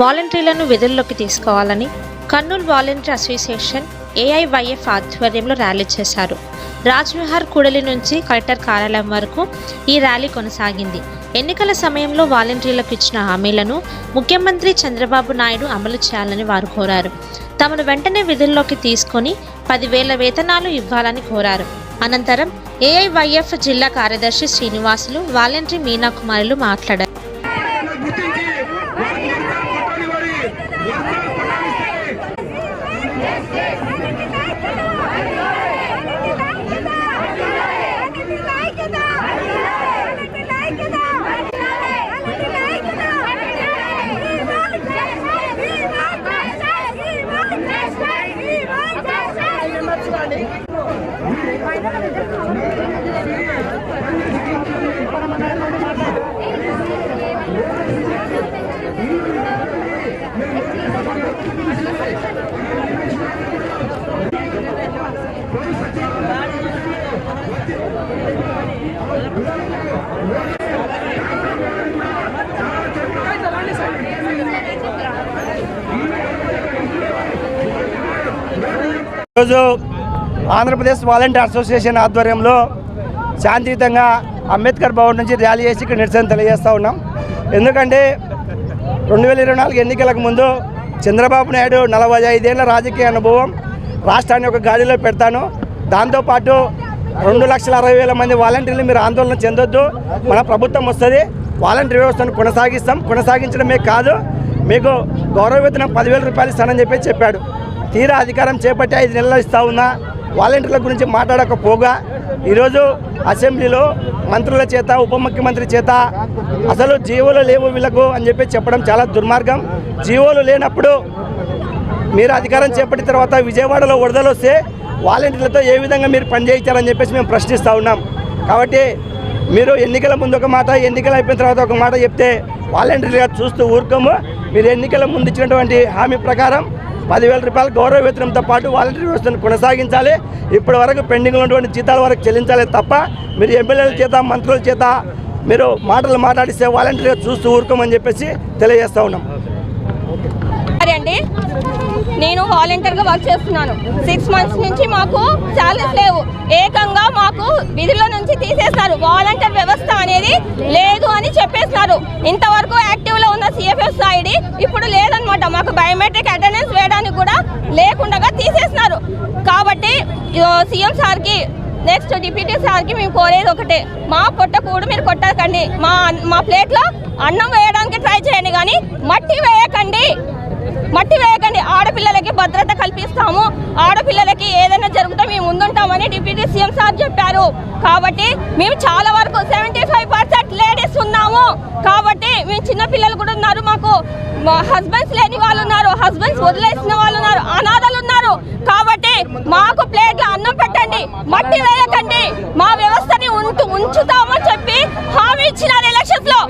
వాలంటీర్లను విధుల్లోకి తీసుకోవాలని కర్నూలు వాలంటీర్ అసోసియేషన్ ఏఐవైఎఫ్ ఆధ్వర్యంలో ర్యాలీ చేశారు. రాజ్విహార్ కూడలి నుంచి కలెక్టర్ కార్యాలయం వరకు ఈ ర్యాలీ కొనసాగింది. ఎన్నికల సమయంలో వాలంటీర్లకు ఇచ్చిన హామీలను ముఖ్యమంత్రి చంద్రబాబు నాయుడు అమలు చేయాలని వారు కోరారు. తమను వెంటనే విధుల్లోకి తీసుకొని పదివేల వేతనాలు ఇవ్వాలని కోరారు. అనంతరం ఏఐవైఎఫ్ జిల్లా కార్యదర్శి శ్రీనివాసులు వాలంటీర్ మీనా కుమారులు మాట్లాడారు. ఈరోజు ఆంధ్రప్రదేశ్ వాలంటీర్ అసోసియేషన్ ఆధ్వర్యంలో శాంతియుతంగా అంబేద్కర్ భవన్ నుంచి ర్యాలీ చేసి ఇక్కడ నిరసన తెలియజేస్తూ ఉన్నాం. ఎందుకంటే రెండు వేల ఇరవై నాలుగు ఎన్నికలకు ముందు చంద్రబాబు నాయుడు నలభై ఐదేళ్ళ రాజకీయ అనుభవం రాష్ట్రాన్ని ఒక గాడిలో పెడతాను. దాంతోపాటు రెండు లక్షల అరవై వేల మంది వాలంటీర్లు మీరు ఆందోళన చెందొద్దు. మన ప్రభుత్వం వస్తుంది. వాలంటీర్ వ్యవస్థను కొనసాగిస్తాం. కొనసాగించడమే కాదు మీకు గౌరవ వేతనం పదివేల రూపాయలు ఇస్తానని చెప్పి చెప్పాడు. తీరా అధికారం చేపట్టి ఐదు నెలలు ఇస్తా ఉన్నా వాలంటీర్ల గురించి మాట్లాడకపోగా ఈరోజు అసెంబ్లీలో మంత్రుల చేత ఉప ముఖ్యమంత్రి చేత అసలు జీవోలు లేవు వీళ్ళకు అని చెప్పి చెప్పడం చాలా దుర్మార్గం. జీవోలు లేనప్పుడు మీరు అధికారం చేపట్టిన తర్వాత విజయవాడలో వరదలు వస్తే వాలంటీర్లతో ఏ విధంగా మీరు పనిచేయించారని చెప్పేసి మేము ప్రశ్నిస్తూ ఉన్నాం. కాబట్టి మీరు ఎన్నికల ముందు ఒక మాట ఎన్నికలు అయిపోయిన తర్వాత ఒక మాట చెప్తే వాలంటీర్గా చూస్తూ ఊరుకోము. మీరు ఎన్నికల ముందు ఇచ్చినటువంటి హామీ ప్రకారం పదివేల రూపాయల గౌరవ వేతనంతో పాటు వాలంటీర్ వ్యవస్థను కొనసాగించాలి. ఇప్పటి వరకు పెండింగ్ ఉన్నటువంటి జీతాల వరకు చెల్లించాలి తప్ప మీరు ఎమ్మెల్యేల చేత మంత్రుల చేత మీరు మాటలు మాట్లాడిస్తే వాలంటీర్గా చూస్తూ ఊరుకోమని చెప్పేసి తెలియజేస్తూ ఉన్నాం. సరే అండి. నేను వాలంటీర్గా వర్క్ చేస్తున్నాను. సిక్స్ మంత్స్ నుంచి మాకు శాలరీస్ లేవు. ఏకంగా మాకు విధుల నుంచి తీసేస్తారు. వాలంటీర్ వ్యవస్థ అనేది లేదు అని చెప్పేస్తున్నారు. ఇంతవరకు యాక్టివ్లో ఉన్న సిఎఫ్ఎస్ ఐడి ఇప్పుడు లేదనమాట మాకు బయోమెట్రిక్ అటెండెన్స్ వేయడానికి కూడా లేకుండా తీసేస్తున్నారు. కాబట్టి సీఎం సార్కి నెక్స్ట్ డిప్యూటీ సార్కి మేము కోరేది ఒకటే. మా పొట్ట కూడా మీరు కొట్టకండి. మా మా ప్లేట్లో అన్నం వేయడానికి ట్రై చేయండి కానీ మట్టి వేయకండి మట్టి వేయకండి ఆడపిల్లలకి భద్రత కల్పిస్తాము ఆడపిల్లలకి ఏదైనా జరిగితే మేము ముందుంటామని డిప్యూటీ సీఎం లేరు కాబట్టి మేము చాలా వరకు సెవెంటీ ఫైవ్ పర్సెంట్ లేడీస్ ఉన్నాము. కాబట్టి మేము చిన్న పిల్లలు కూడా ఉన్నారు మాకు. హస్బెండ్స్ లేని వాళ్ళు ఉన్నారు. హస్బెండ్స్ వదిలేసిన వాళ్ళు ఉన్నారు. అనాథలు ఉన్నారు. కాబట్టి మాకు ప్లేట్లో అన్నం పెట్టండి. మట్టి వేయకండి. మా వ్యవస్థని ఉంచుతామని చెప్పి హామీ ఇచ్చినారు ఎలక్షన్స్లో.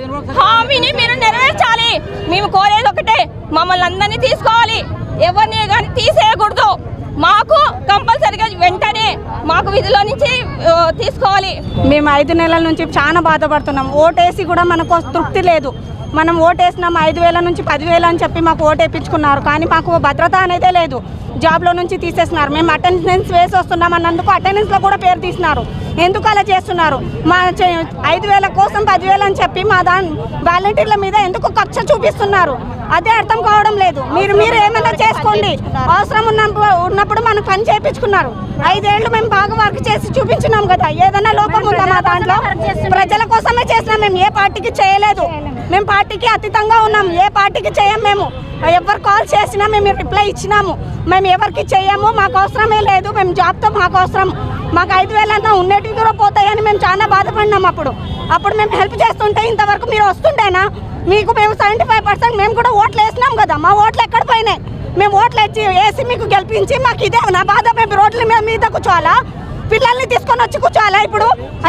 హామీని మీరు నెరవేర్చాలి. మేము కోరేది ఒకటే. మమ్మల్ని అందరినీ తీసుకోవాలి. ఎవరు కానీ తీసేయకూడదు మాకు కంపల్సరిగా వెంటనే మాకు విధిలో నుంచి ఆ, తీసుకోవాలి మేము ఐదు నెలల నుంచి చాలా బాధపడుతున్నాం. ఓటేసి కూడా మనకు తృప్తి లేదు. మనం ఓటేసినాం ఐదు వేల నుంచి పదివేలు అని చెప్పి మాకు ఓటు వేయించుకున్నారు. కానీ మాకు భద్రత అనేది లేదు. జాబ్లో నుంచి తీసేస్తున్నారు మేము అటెండెన్స్ వేసి వస్తున్నాం అన్నందుకు అటెండెన్స్లో కూడా పేరు తీసినారు. ఎందుకు అలా చేస్తున్నారు? మా చే- ఐదు వేల కోసం పదివేలు అని చెప్పి మా దాని వాలంటీర్ల మీద ఎందుకు కక్ష చూపిస్తున్నారు? అదే అర్థం కావడం లేదు. మీరు మీరు ఏమైనా చేసుకోండి. అవసరం ఉన్నప్పుడు ఉన్నప్పుడు మనం పని చేయించుకున్నారు. ఐదేళ్ళు మేము బాగా వర్క్ చేసి చూపించున్నాం కదా. ఏదైనా లోపం ఉందా మా దాంట్లో? ప్రజల కోసమే చేసినాం మేము. ఏ పార్టీకి చేయలేదు. మేము పార్టీకి అతీతంగా ఉన్నాము ఏ పార్టీకి చేయం మేము? ఎవరు కాల్ చేసినా మేము రిప్లై ఇచ్చినాము. మేము ఎవరికి చేయము? మాకు అవసరమే లేదు. మేము జాబ్తో మాకు అవసరం. మాకు ఐదు వేలన్నా ఉన్నట్టు కూడా పోతాయని మేము చాలా బాధపడినాం అప్పుడు. అప్పుడు మేము హెల్ప్ చేస్తుంటే ఇంతవరకు మీరు వస్తుండేనా? మీకు మేము సెవెంటీ ఫైవ్ పర్సెంట్ మేము కూడా ఓట్లు వేసినాం కదా. మా ఓట్లు ఎక్కడ పోయినాయి? మేము ఓట్లు వేసి వేసి మీకు గెలిపించి మాకు ఇదే నా బాధ. మేము రోడ్ల మీద మీద కూర్చోవాలా? పిల్లల్ని తీసుకొని వచ్చి కూర్చోవాలా ఇప్పుడు?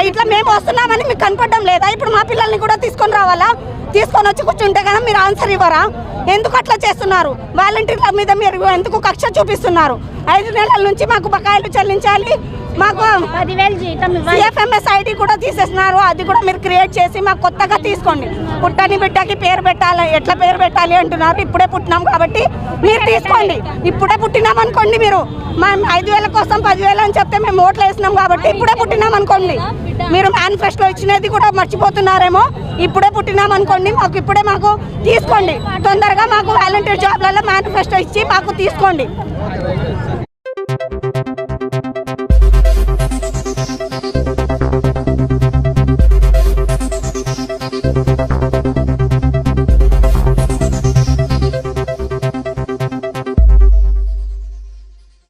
ఇట్లా మేము వస్తున్నామని మీకు కనపడడం లేదా? ఇప్పుడు మా పిల్లల్ని కూడా తీసుకొని రావాలా? తీసుకొని వచ్చి కూర్చుంటే కదా మీరు ఆన్సర్ ఇవ్వరా? ఎందుకు అట్లా చేస్తున్నారు? వాలంటీర్ల మీద మీరు ఎందుకు కక్ష చూపిస్తున్నారు? ఐదు నెలల నుంచి మాకు బకాయిలు చెల్లించాలి మాకు సిఎఫ్ఎంఎస్ ఐడి కూడా తీసేస్తున్నారు అది కూడా మీరు క్రియేట్ చేసి మాకు కొత్తగా తీసుకోండి. పుట్టని బిడ్డకి పేరు పెట్టాలి ఎట్లా పేరు పెట్టాలి అంటున్నారు ఇప్పుడే పుట్టినాం కాబట్టి మీరు తీసుకోండి. ఇప్పుడే పుట్టినాం అనుకోండి మీరు. మా ఐదు వేల కోసం పదివేలు అని చెప్తే మేము ఓట్లు వేసినాం కాబట్టి ఇప్పుడే పుట్టినాం అనుకోండి. మీరు మేనిఫెస్టో ఇచ్చినది కూడా మర్చిపోతున్నారేమో ఇప్పుడే పుట్టినాం అనుకోండి. మాకు ఇప్పుడే మాకు తీసుకోండి. తొందరగా మాకు వాలంటీర్ జాబ్లలో మేనిఫెస్టో ఇచ్చి మాకు తీసుకోండి.